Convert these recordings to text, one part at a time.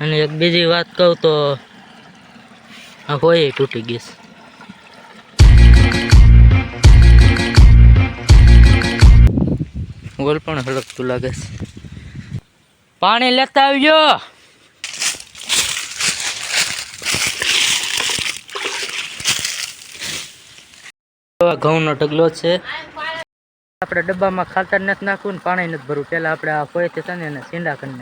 અને એક બીજી વાત કહું તો આ હોય તૂટી ગઈશ ગોલ પણ હલકતું લાગે છે. પાણી લેતા આવજો. ઘઉંનો ઢગલો છે. આપણે ડબ્બામાં ખાતર નથી નાખવું ને પાણી નથી ભરવું. પેલા આપણે આ કોઈ છે ને એને સીંડા કરી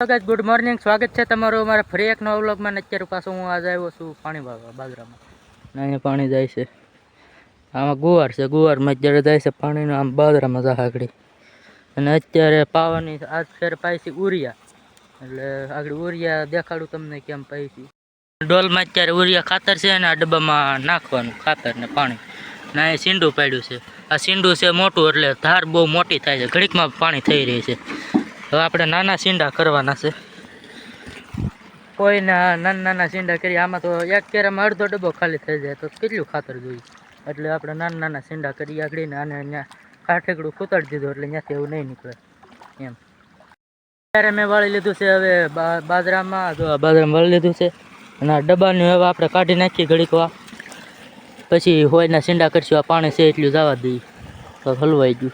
નાખી ગુડ મોર્નિંગ સ્વાગત છે તમારું અમારા ફરી એક નવા વ્લોગમાં. અત્યારે પાછું હું આજે આવ્યો છું પાણી વાવવા બાજરામાં. ને અહીંયા પાણી જાય છે. આમાં ગુવાર છે, ગુવારમાં અત્યારે જાય છે પાણીનું આમ બાજરામાં જા આગળ. અને અત્યારે પાવાની આજ ફેર પાઈ છે ઉરિયા. એટલે આગળ ઉરિયા દેખાડું તમને કેમ પાઈસી ડોલમાં અત્યારે ઉરિયા ખાતર છે અને આ ડબ્બામાં નાખવાનું ખાતર ને પાણી. ના એ સીંડું પાડ્યું છે. આ સીંડું છે મોટું એટલે ધાર બહુ મોટી થાય છે. ઘડીકમાં પાણી થઈ રહી છે. હવે આપણે નાના સીંડા કરવાના છે. કોઈ ના નાના નાના સીંડા કરી, આમાં તો એક કેરામાં અડધો ડબ્બો ખાલી થઈ જાય તો કેટલું ખાતર જોઈએ? એટલે આપણે નાના નાના સીંડા કરી, આગળીને આને અહીંયા કાઠેકડું કૂતાડી દીધું, એટલે ત્યાંથી એવું નહીં નીકળે. એમ. અત્યારે મેં વાળી લીધું છે હવે બાજરામાં, જો બાજરામાં વાળી લીધું છે, અને આ ડબ્બાનું હવે આપણે કાઢી નાખીએ ઘડીક વા પછી હોયના સીંડા કરશું, આ પાણી છે એટલું જવા દઈએ. તો હલવાઈ ગયું.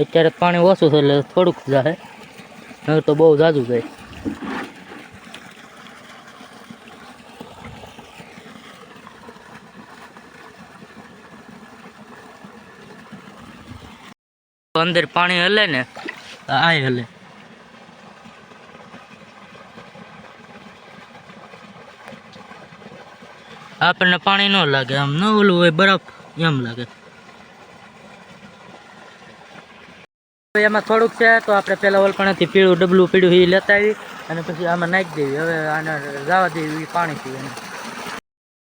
અત્યારે પાણી ઓછું છે એટલે થોડુંક જાય નગર તો બહુ જાજુ જાય અંદર પાણી હલે ને, તો આ હલે. આપણને પાણી ન લાગે, આમ ન ઓલું હોય બરફ એમ લાગે. હવે એમાં થોડુંક છે, તો આપણે પહેલાં ઓલપણાથી પીળું, ડબલું પીળું એ લેતા આવી અને પછી આમાં નાખી દેવી હવે આને જવા દેવી એ પાણી પીવે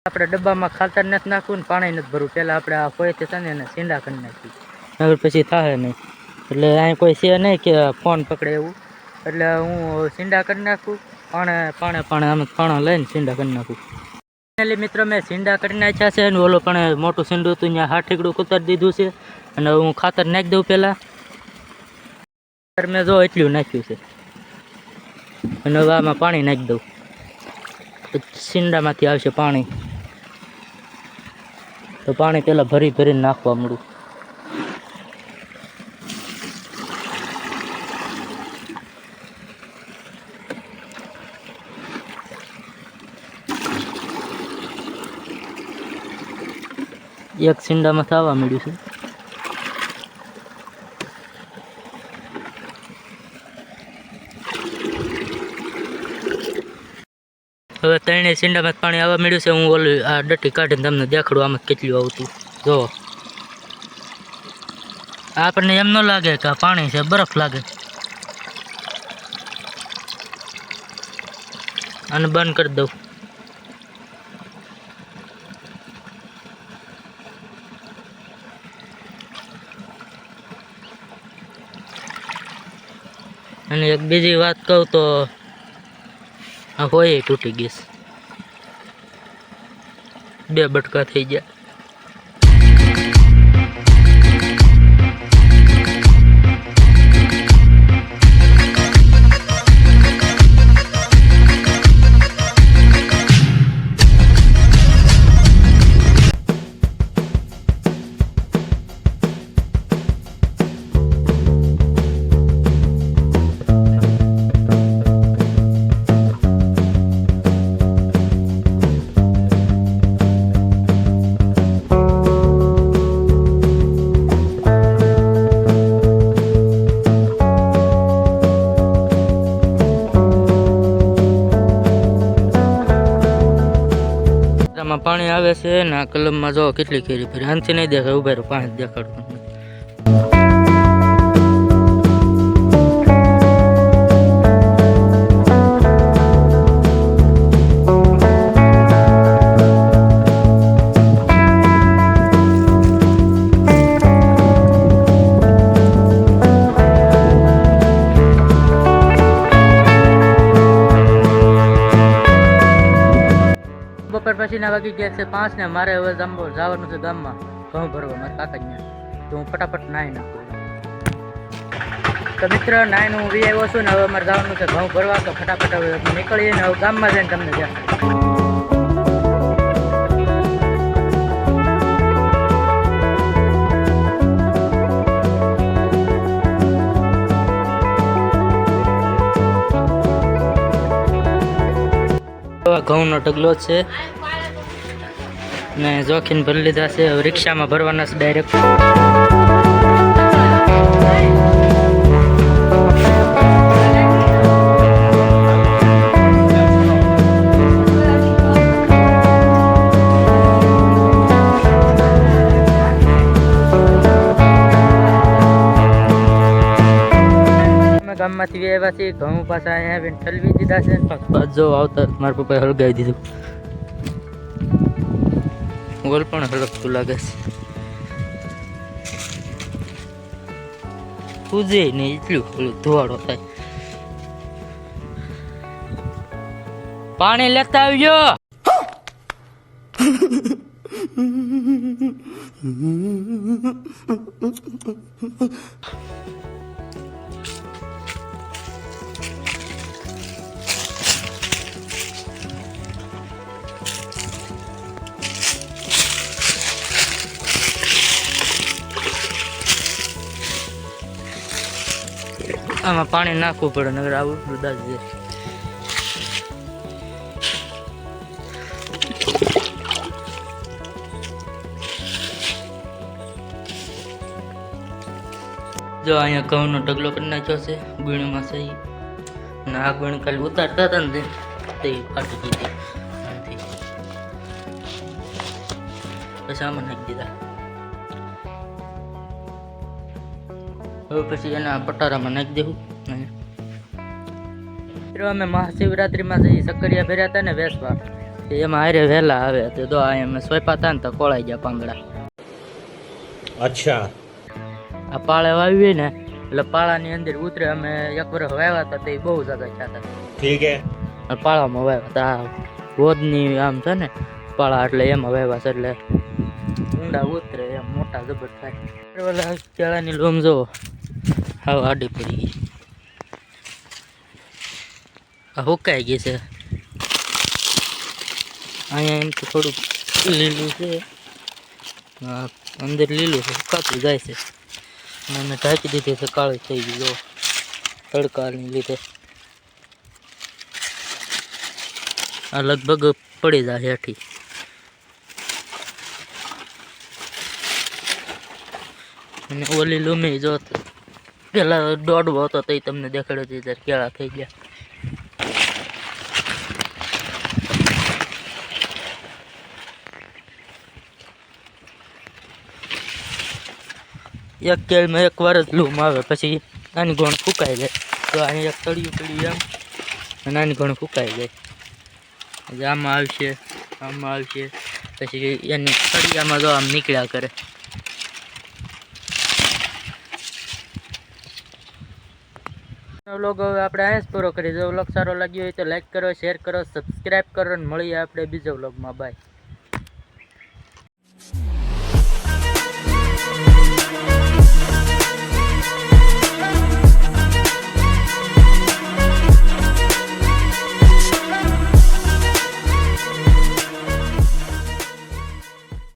આપણે ડબ્બામાં ખાતર નથી નાખવું ને પાણી નથી ભરવું. પહેલાં આપણે આ કોઈ છે ને એને સીંડા કરી નાખી હવે પછી થાય નહીં. એટલે અહીં કોઈ છે નહીં કે ફોન પકડે એવું. એટલે હું સીંડા કરી નાખું, પાણે પાણે પાણે આમ પાણા લઈને સીંડા કરી નાખું. ફાઇનલી મિત્રો મેં સીંડા કરી નાખ્યા છે અને ઓલો પણ મોટું સીંડું હતું, ત્યાં હાઠીકડું કુતરી દીધું છે. અને હું ખાતર નાખી દઉં પહેલાં. મેં જો એટલું નાખ્યું છે. અને હવે આમાં પાણી નાખી દઉં. સીંડામાંથી આવશે પાણી. તો પાણી પહેલાં ભરી ભરીને નાખવા મળું એક સિંડામાં થવા મળ્યું છે. હવે ત્રણે સિંડામાં પાણી આવવા મળ્યું છે. હું ઓલું આ ડટી કાઢીને તમને દેખાડું આમાં કેટલું આવતું. જો. આપણને એમ ન લાગે કે પાણી છે, બરફ લાગે. અને બંધ કરી દઉં. અને એક બીજી વાત કહું તો આ હોય તૂટી ગઈશ બે બટકા થઈ ગયા પાણી આવે છે ને આ કલમમાં જો કેટલી કેરી ભરી? આનથી નહીં દેખાય, ઊભા રહ્યો પાણી દેખાડતું પછીના વાગી ગયા છે પાંચ ને મારે હવે જવાનું છે ગામમાં. ઘઉં ભરવા, મારા કાકા ત્યાં. તો હું ફટાફટ નાહી નાખું. તો મિત્ર નાઈને હું વી આવ્યો છું ને હવે મારે જવાનું છે ઘઉં ભરવા, તો ફટાફટ હવે નીકળીએ ને હવે ગામમાં જઈને તમને ત્યાં ઘઉંનો ઢગલો છે. ને જોખીને ભરી લીધા છે. હવે રિક્ષામાં ભરવાના છે ડાયરેક્ટ ગામમાંથી આવ્યા છીએ. ઘઉં પાછા અહીંયા ઠલવી દીધા છે. જો આવતા મારા પપ્પાએ હળગાવી દીધું. ગોલ પણ હળગતું લાગે છે. પૂજે નહીં એટલું ઓલું ધોવાડો થાય. પાણી લેતા આવજો. આમાં પાણી નાખવું પડે નગર આવું બધા જ જો અહીંયા ઘઉંનો ઢગલો કરી નાખ્યો છે, બીણીમાં ઈ. અને આ બીણ ખાલી ઉતારતા હતા ને તે ફાટી ગઈ હતી. પછી આમાં નાખી દીધા. હવે પછી એના પટારામાં નાખી દેવું મિત્રો અમે મહાશિવરાત્રિમાં જે સક્કરિયા ભર્યા હતા ને વેસવા એમાં હારે વહેલા આવે તો દો અમે સ્વયપા હતા ને તો કોળાઈ ગયા પાંગડા અચ્છા આ પાળે વાવીએ ને એટલે પાળાની અંદર ઉતરે અમે એક વર્ષ વાવ્યા હતા તે બહુ જગા ખાતા ઠીક હે પાળામાં વાવ્યા હતા ગોદની આમ છે ને પાળા એટલે એમાં વાવ્યા છે એટલે ઊંડા ઉતરે એમ મોટા જબર થાય કેળાની લોમ જોવો હાવ આડી પડી ગઈ. આ હુકાઈ ગઈ છે. અહીંયા એમ તો થોડુંક લીલું છે. અંદર લીલું છે સુકાતું જાય છે. મને ઢાંકી દીધી છે, કાળી થઈ ગઈ, જો. તડકાની લીધે. આ લગભગ પડી જાય હેઠી. અને ઓલી લૂમી જો પેલા દોડવો હતો તો તમને દેખાડ્યો હતો ત્યારે કેળા થઈ ગયા. એક કેળમાં એક વાર જ લૂમ આવે, પછી આની ગોણ ફૂંકાઈ જાય. તો અહીં એક તળિયું પડ્યું એમ અને આની ગોણ ફૂંકાઈ જાય. પછી આમાં આવશે આમાં આવશે. પછી એની તળિયામાં જો આમ નીકળ્યા કરે. વ્લોગ હવે આપણે અહીંયા જ પૂરો કરી જો વ્લોગ સારો લાગ્યો હોય તો લાઈક કરો શેર કરો સબસ્ક્રાઈબ કરો અને મળીએ આપણે બીજા વ્લોગમાં. બાય